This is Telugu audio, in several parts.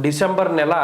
డిసెంబర్ నెల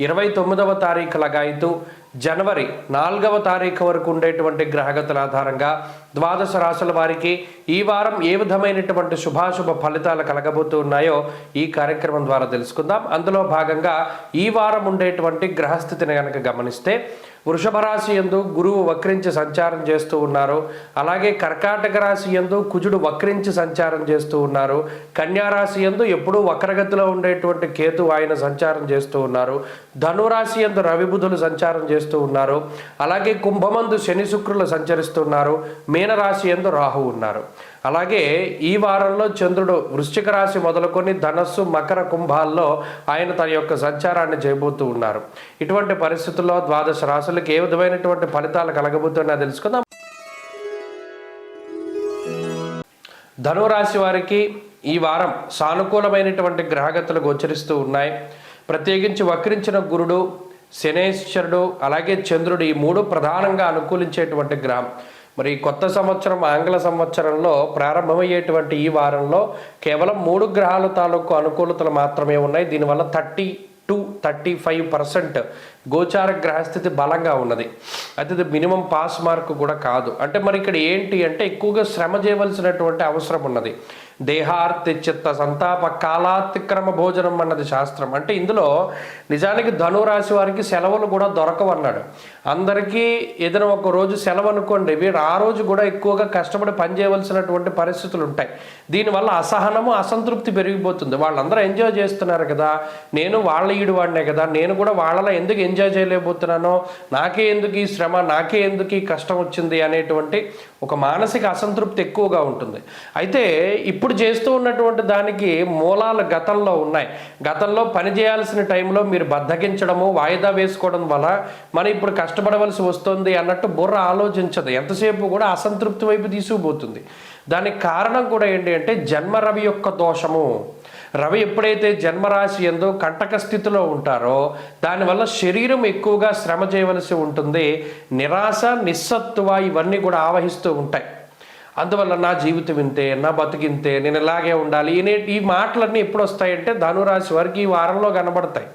ఇరవై తొమ్మిదవ తారీఖు లగాయితూ జనవరి నాలుగవ తారీఖు వరకు ఉండేటువంటి గ్రహగతుల ఆధారంగా ద్వాదశ రాశుల వారికి ఈ వారం ఏ విధమైనటువంటి శుభాశుభ ఫలితాలు కలగబోతూ ఉన్నాయో ఈ కార్యక్రమం ద్వారా తెలుసుకుందాం. అందులో భాగంగా ఈ వారం ఉండేటువంటి గ్రహస్థితిని కనుక గమనిస్తే వృషభ రాశి ఎందు గురువు వక్రించి సంచారం చేస్తూ ఉన్నారు. అలాగే కర్కాటక రాశి ఎందు కుజుడు వక్రించి సంచారం చేస్తూ ఉన్నారు. కన్యారాశి ఎందు ఎప్పుడూ వక్రగతిలో ఉండేటువంటి కేతు ఆయన సంచారం చేస్తూ ఉన్నారు. ధనురాశి ఎందు రవిబుధులు సంచారం చేస్తూ ఉన్నారు. అలాగే కుంభమందు శని శుక్రులు సంచరిస్తున్నారు మీనరాశి ఎందు రాహు ఉన్నారు. అలాగే ఈ వారంలో చంద్రుడు వృశ్చిక రాశి మొదలుకొని ధనస్సు మకర కుంభాల్లో ఆయన తన యొక్క సంచారాన్ని చేయబోతూ ఉన్నారు. ఇటువంటి పరిస్థితుల్లో ద్వాదశ రాశులకు ఏ విధమైనటువంటి ఫలితాలు కలగబోతున్నా తెలుసుకుందాం. ధనురాశి వారికి ఈ వారం సానుకూలమైనటువంటి గ్రహగతులు గోచరిస్తూ ఉన్నాయి. ప్రత్యేకించి వక్రించిన గురుడు శనేశ్వరుడు అలాగే చంద్రుడు ఈ మూడు ప్రధానంగా అనుకూలించేటువంటి గ్రహం. మరి కొత్త సంవత్సరం ఆంగ్ల సంవత్సరంలో ప్రారంభమయ్యేటువంటి ఈ వారంలో కేవలం మూడు గ్రహాల తాలూకు అనుకూలతలు మాత్రమే ఉన్నాయి. దీనివల్ల thirty to thirty five percent గోచార గ్రహస్థితి బలంగా ఉన్నది. అయితే ఇది మినిమం పాస్ మార్క్ కూడా కాదు. అంటే మరి ఇక్కడ ఏంటి అంటే ఎక్కువగా శ్రమ చేయవలసినటువంటి అవసరం ఉన్నది. దేహార్తి చిత్త సంతాప కాలాతిక్రమ భోజనం అన్నది శాస్త్రం. అంటే ఇందులో నిజానికి ధనురాశి వారికి సెలవులు కూడా దొరకవన్నాడు అందరికీ ఏదైనా ఒక రోజు సెలవు అనుకోండి వీరు ఆ రోజు కూడా ఎక్కువగా కష్టపడి పనిచేయవలసినటువంటి పరిస్థితులు ఉంటాయి. దీనివల్ల అసహనము అసంతృప్తి పెరిగిపోతుంది. వాళ్ళందరూ ఎంజాయ్ చేస్తున్నారు కదా. నేను వాళ్ళ ఈడు వాడినే కదా. నేను కూడా వాళ్ళలా ఎందుకు ఎంజాయ్ చేయలేకపోతున్నానో నాకే ఎందుకు ఈ శ్రమ నాకే ఎందుకు ఈ కష్టం వచ్చింది అనేటువంటి ఒక మానసిక అసంతృప్తి ఎక్కువగా ఉంటుంది. అయితే ఇప్పుడు చేస్తూ ఉన్నటువంటి దానికి మూలాలు గతంలో ఉన్నాయి. గతంలో పని చేయాల్సిన టైంలో మీరు బద్దగించడము వాయిదా వేసుకోవడం వల్ల మనం ఇప్పుడు కష్టపడవలసి వస్తుంది అన్నట్టు బుర్ర ఆలోచించదు. ఎంతసేపు కూడా అసంతృప్తి వైపు తీసుకుపోతుంది. దానికి కారణం కూడా ఏంటి అంటే జన్మ రవి యొక్క దోషము. రవి ఎప్పుడైతే జన్మరాశి ఎందు కంటక స్థితిలో ఉంటారో దానివల్ల శరీరం ఎక్కువగా శ్రమ చేయవలసి ఉంటుంది. నిరాశ నిస్సత్తువ ఇవన్నీ కూడా ఆవహిస్తూ ఉంటాయి. అందువల్ల నా జీవితం ఇంతే నా బతికింతే నేను ఇలాగే ఉండాలి. ఈ ఈ మాటలన్నీ ఎప్పుడు వస్తాయంటే ధనురాశి వారికి ఈ వారంలో కనబడతాయి.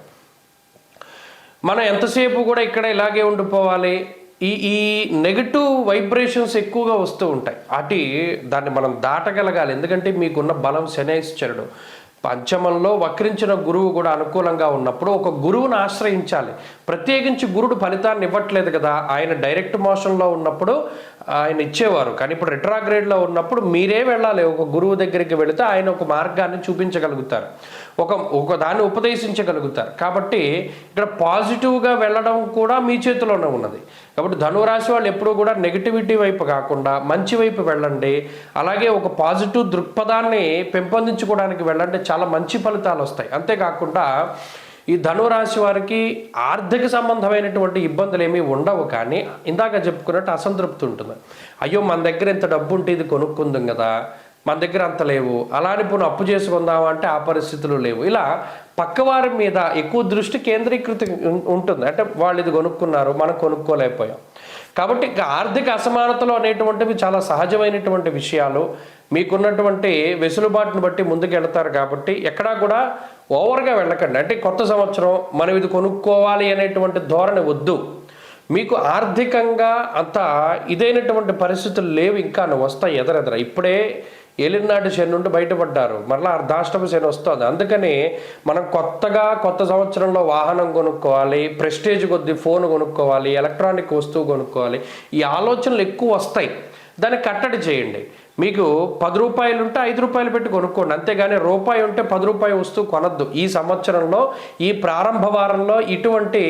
మనం ఎంతసేపు కూడా ఇక్కడ ఇలాగే ఉండిపోవాలి. ఈ ఈ నెగటివ్ వైబ్రేషన్స్ ఎక్కువగా వస్తూ ఉంటాయి. అటు దాన్ని మనం దాటగలగాలి. ఎందుకంటే మీకున్న బలం శనేశ్వరుడు. పంచమంలో వక్రించిన గురువు కూడా అనుకూలంగా ఉన్నప్పుడు ఒక గురువును ఆశ్రయించాలి. ప్రత్యేకించి గురుడు ఫలితాన్ని ఇవ్వట్లేదు కదా. ఆయన డైరెక్ట్ మోషన్లో ఉన్నప్పుడు ఆయన ఇచ్చేవారు. కానీ ఇప్పుడు రిట్రాగ్రేడ్లో ఉన్నప్పుడు మీరే వెళ్ళాలి. ఒక గురువు దగ్గరికి వెళితే ఆయన ఒక మార్గాన్ని చూపించగలుగుతారు. ఒక ఒక దాన్ని ఉపదేశించగలుగుతారు. కాబట్టి ఇక్కడ పాజిటివ్గా వెళ్ళడం కూడా మీ చేతిలోనే ఉన్నది. కాబట్టి ధనురాశి వాళ్ళు ఎప్పుడూ కూడా నెగిటివిటీ వైపు కాకుండా మంచి వైపు వెళ్ళండి. అలాగే ఒక పాజిటివ్ దృక్పథాన్ని పెంపొందించుకోవడానికి వెళ్ళండి. చాలా మంచి ఫలితాలు వస్తాయి. అంతేకాకుండా ఈ ధనురాశి వారికి ఆర్థిక సంబంధమైనటువంటి ఇబ్బందులు ఏమీ ఉండవు కానీ ఇందాక చెప్పుకున్నట్టు అసంతృప్తి ఉంటుంది. అయ్యో మన దగ్గర ఇంత డబ్బు ఉంటే ఇది కొనుక్కుందాం కదా మన దగ్గర అంత లేవు అలాని పోను అప్పు చేసుకుందాం అంటే ఆ పరిస్థితులు లేవు. ఇలా పక్కవారి మీద ఎక్కువ దృష్టి కేంద్రీకృతి ఉంటుంది. అంటే వాళ్ళు ఇది కొనుక్కున్నారు మనం కొనుక్కోలేకపోయాం. కాబట్టి ఆర్థిక అసమానతలు అనేటువంటివి చాలా సహజమైనటువంటి విషయాలు. మీకున్నటువంటి వెసులుబాటును బట్టి ముందుకు వెళ్తారు కాబట్టి ఎక్కడా కూడా ఓవర్గా వెళ్ళకండి. అంటే కొత్త సంవత్సరం మనం ఇది కొనుక్కోవాలి అనేటువంటి ధోరణి వద్దు. మీకు ఆర్థికంగా అంత ఇదైనటువంటి పరిస్థితులు లేవు ఇంకా వస్తాయి ఎదరెదర. ఇప్పుడే ఏలినాటి శని నుండి బయటపడ్డారు. మరలా అర్ధాష్టమ శని వస్తుంది. అందుకని మనం కొత్తగా కొత్త సంవత్సరంలో వాహనం కొనుక్కోవాలి ప్రెస్టేజ్ కొద్ది ఫోన్ కొనుక్కోవాలి ఎలక్ట్రానిక్ వస్తువు కొనుక్కోవాలి. ఈ ఆలోచనలు ఎక్కువ వస్తాయి. దాన్ని కట్టడి చేయండి. మీకు పది రూపాయలు ఉంటే ఐదు రూపాయలు పెట్టి కొనుక్కోండి. అంతేగాని రూపాయి ఉంటే పది రూపాయి వస్తువు కొనద్దు. ఈ సంవత్సరంలో ఈ ప్రారంభ వారంలో ఇటువంటి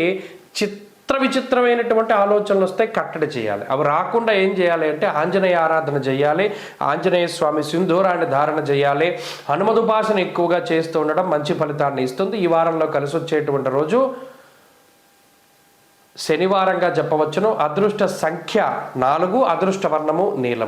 చిత్ర విచిత్రమైనటువంటి ఆలోచనలు వస్తే కట్టడి చేయాలి. అవి రాకుండా ఏం చేయాలి అంటే ఆంజనేయ ఆరాధన చేయాలి ఆంజనేయ స్వామి సింధూరాన్ని ధారణ చేయాలి. హనుమదుపాసన ఎక్కువగా చేస్తూ ఉండడం మంచి ఫలితాన్ని ఇస్తుంది. ఈ వారంలో కలిసి వచ్చేటువంటి రోజు శనివారంగా చెప్పవచ్చును. అదృష్ట సంఖ్య నాలుగు అదృష్ట వర్ణము నీలం